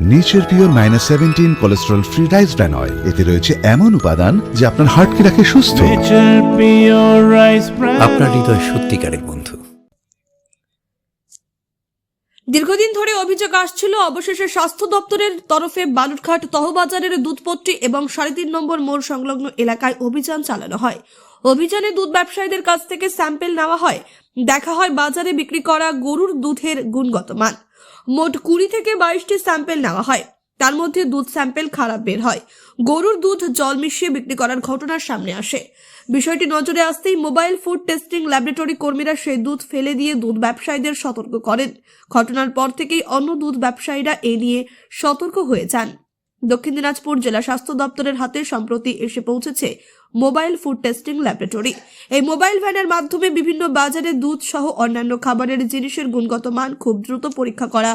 Nature pure minus seventeen cholesterol free rice bran oil এতে রয়েছে এমন উপাদান যা আপনার হার্টকে রাখে সুস্থ। আপনার হৃদয় সত্যিকারের বন্ধু। দীর্ঘদিন ধরে অভিযোগ আসছিল অবশেষে স্বাস্থ্য দপ্তরের তরফে বালুরঘাট তহবাজারের দুধপট্টি এবং সাড়ে তিন নম্বর মোড় সংলগ্ন এলাকায় অভিযান চালানো হয়। অভিযানে দুধ ব্যবসায়ীদের কাছ থেকে স্যাম্পেল নেওয়া হয়। দেখা হয় বাজারে বিক্রি করা গরুর দুধের গুণগত মান। মোট কুড়ি থেকে বাইশটি স্যাম্পেল নেওয়া হয়। তার মধ্যে দুধ স্যাম্পেল খারাপ বের হয়। গরুর দুধ জল মিশিয়ে বিক্রি করার ঘটনার সামনে আসে। বিষয়টি নজরে আসতেই মোবাইল ফুড টেস্টিং ল্যাবরেটরি কর্মীরা সেই দুধ ফেলে দিয়ে দুধ ব্যবসায়ীদের সতর্ক করেন। ঘটনার পর থেকেই অন্য দুধ ব্যবসায়ীরা এ নিয়ে সতর্ক হয়ে যান। দক্ষিণ দিনাজপুর জেলা স্বাস্থ্য দপ্তরের হাতে সম্প্রতি এসে পৌঁছেছে মোবাইল ফুড টেস্টিং ল্যাবরেটরি। এই মোবাইল ভ্যানের মাধ্যমে বিভিন্ন বাজারে দুধ সহ অন্যান্য খাবারের জিনিসের গুণগত মান খুব দ্রুত পরীক্ষা করা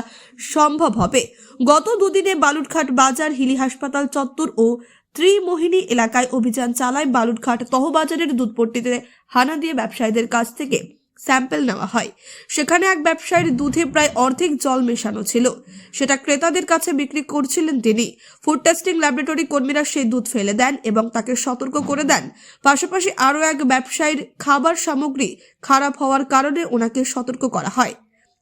সম্ভব হবে। গত দুদিনে বালুরঘাট বাজার, হিলি হাসপাতাল, চত্বর ও ত্রিমোহিনী এলাকায় অভিযান চালায় বালুরঘাট তহবাজারের দুধপট্টিতে হানা দিয়ে ব্যবসায়ীদের কাছ থেকে। স্যাম্পল নেওয়া হয়। সেখানে এক ব্যবসায়ীর দুধে প্রায় অর্ধেক জল মেশানো ছিল। সেটা ক্রেতাদের কাছে বিক্রি করছিলেন তিনি। ফুড টেস্টিং ল্যাবরেটরি কর্মীরা সেই দুধ ফেলে দেন এবং তাকে সতর্ক করে দেন। পাশাপাশি আরও এক ব্যবসায়ীর খাবার সামগ্রী খারাপ হওয়ার কারণে ওনাকে সতর্ক করা হয়।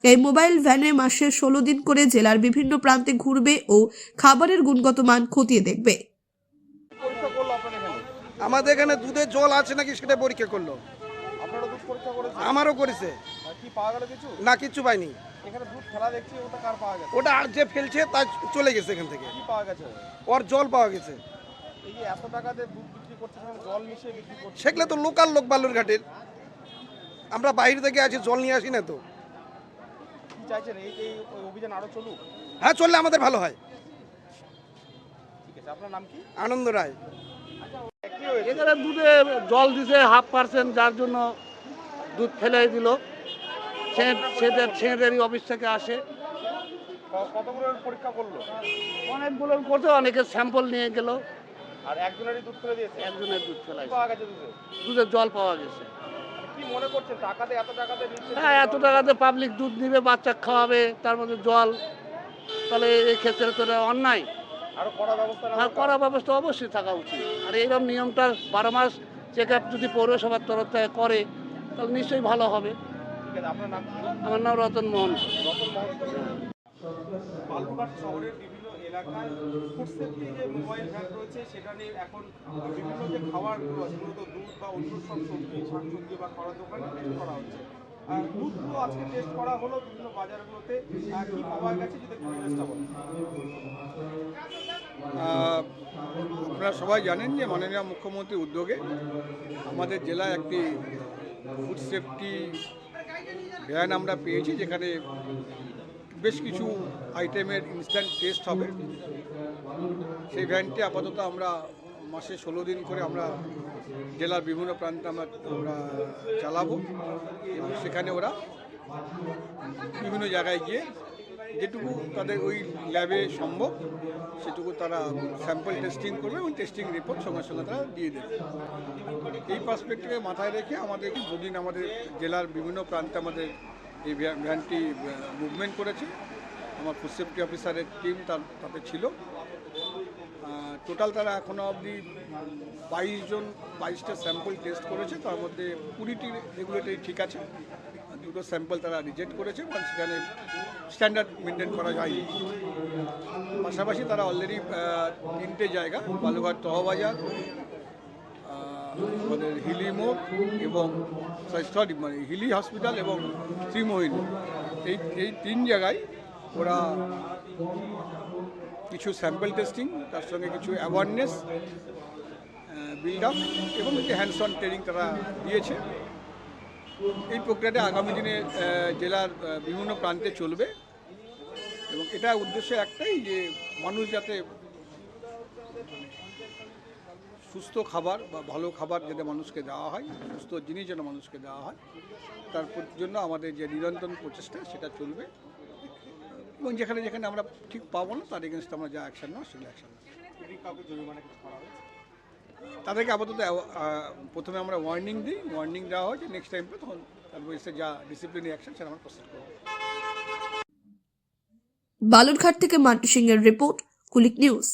এই মোবাইল ভ্যানে মাসে ষোলো দিন করে জেলার বিভিন্ন প্রান্তে ঘুরবে ও খাবারের গুণগত মান খতিয়ে দেখবে। আমাদের এখানে দুধের জল আছে নাকি সেটা পরীক্ষা করল? আপনারা দুধ পরীক্ষা করেছেন আমারও করেছে। আর কি পাওয়া গেল কিছু? না কিচ্ছু পাইনি। এখানে দুধ ফেলা দেখছি ওটা কার পাওয়া গেছে? ওটা আর যে ফেলছে তা চলে গেছে এখান থেকে। কি পাওয়া গেছে? ওর জল পাওয়া গেছে। এই যে এত টাকা দিয়ে দুধ বিক্রি করছে জল মিশিয়ে বিক্রি করছে। সেগুলো তো লোকাল লোক বালুর ঘাটের। আমরা বাইরে থেকে আছি জল নিয়ে আসি না তো। কি চাইছেন? এই এই অভিযান আরও চলুক? হ্যাঁ চললে আমাদের ভালো হয়। ঠিক আছে আপনার নাম কি? আনন্দ রায়। হয়েছে এখানে দুধে জল দিছে হাফ পার্সেন্ট যার জন্য দুধ ফেলে দিল। সেদের সেদের অফিস থেকে আসে। ক- পরীক্ষা করল? অনেকগুলো করতে অনেকে স্যাম্পল নিয়ে গেল। আর একজনেরই দুধ ফেলে দিয়েছে? একজনের দুধ কি পাওয়া গেছে দুধে? দুধের জল পাওয়া গেছে। কি মনে করছেন টাকাতে এত টাকাতে হ্যাঁ এত টাকাতে পাবলিক দুধ নিবে বাচ্চা খাওয়াবে তার মধ্যে জল। তাহলে এই ক্ষেত্রে তো অন্যায়। আরও আর করা ব্যবস্থা অবশ্যই থাকা উচিত। আর এইরকম নিয়মটা বারো মাস চেক আপ যদি পৌরসভার তরফ থেকে করে তাহলে নিশ্চয়ই ভালো হবে। আমার নাম রতন মোহন। বালুরঘাট শহরের বিভিন্ন এলাকায় ফুড সেফটি যে মোবাইল ভ্যান রয়েছে সেটা নিয়ে এখন বিভিন্ন যে মূলত দুধ বা অন্য সব সবজি শাকসবজি বা খাওয়ার দোকানে করা হচ্ছে। দুধগুলো আজকে টেস্ট করা হলো বিভিন্ন বাজারগুলোতে। কি পাওয়া গেছে যদি চেষ্টা আপনারা সবাই জানেন যে মাননীয় মুখ্যমন্ত্রীর উদ্যোগে আমাদের জেলায় একটি ফুড সেফটি ভ্যান আমরা পেয়েছি, যেখানে বেশ কিছু আইটেমের ইনস্ট্যান্ট টেস্ট হবে। সেই ভ্যানটি আপাতত আমরা মাসে ষোলো দিন করে আমরা জেলার বিভিন্ন প্রান্তে আমরা আমরা চালাবো এবং সেখানে ওরা বিভিন্ন জায়গায় গিয়ে যেটুকু তাদের ওই ল্যাবে সম্ভব, সেটুকু তারা স্যাম্পল টেস্টিং করবে এবং টেস্টিং রিপোর্ট সঙ্গে সঙ্গে তারা দিয়ে দেবে। এই পার্সপেক্টিভে মাথায় রেখে আমাদের দুদিন আমাদের জেলার বিভিন্ন প্রান্তে আমাদের এই ভ্যানটি মুভমেন্ট করেছে। আমার ফুড সেফটি অফিসারের টিম তার তাতে ছিল। টোটাল তারা এখনও অবধি বাইশ জন, বাইশটা স্যাম্পল টেস্ট করেছে, তার মধ্যে কুড়িটি রেগুলেটরি ঠিক আছে দুটো স্যাম্পল তারা রিজেক্ট করেছে কারণ সেখানে স্ট্যান্ডার্ড মেনটেন করা যায়নি। পাশাপাশি তারা অলরেডি তিনটে জায়গা বালুঘাট তহবাজার আমাদের হিলি মোড় এবং সরি মানে হিলি হসপিটাল এবং ত্রিমোহিনী এই এই তিন জায়গায় ওরা কিছু স্যাম্পল টেস্টিং তার সঙ্গে কিছু অ্যাওয়ারনেস বিল্ড আপ এবং একটি হ্যান্ডস অন ট্রেনিং তারা দিয়েছে। এই প্রক্রিয়াটা আগামী দিনে জেলার বিভিন্ন প্রান্তে চলবে। এবং এটা উদ্দেশ্য একটাই যে মানুষ যাতে সুস্থ খাবার বা ভালো খাবার যাতে মানুষকে দেওয়া হয়, সুস্থ জিনিস যেন মানুষকে দেওয়া হয়, তার জন্য আমাদের যে নিরন্তর প্রচেষ্টা, সেটা চলবে। এবং যেখানে যেখানে আমরা ঠিক পাবো না, তার এগেনস্ট আমরা যা অ্যাকশন নেওয়া সেগুলো অ্যাকশন তাদেরকে আপাতত প্রথমে আমরা ওয়ার্নিং দিই ওয়ার্নিং দেওয়া যে নেক্সট টাইম তখন তারপর এসে যা ডিসিপ্লিন অ্যাকশন সেটা আমরা প্রস্তুত করব। বালুরঘাট থেকে মান্টু সিং এর রিপোর্ট, কুলিক নিউজ।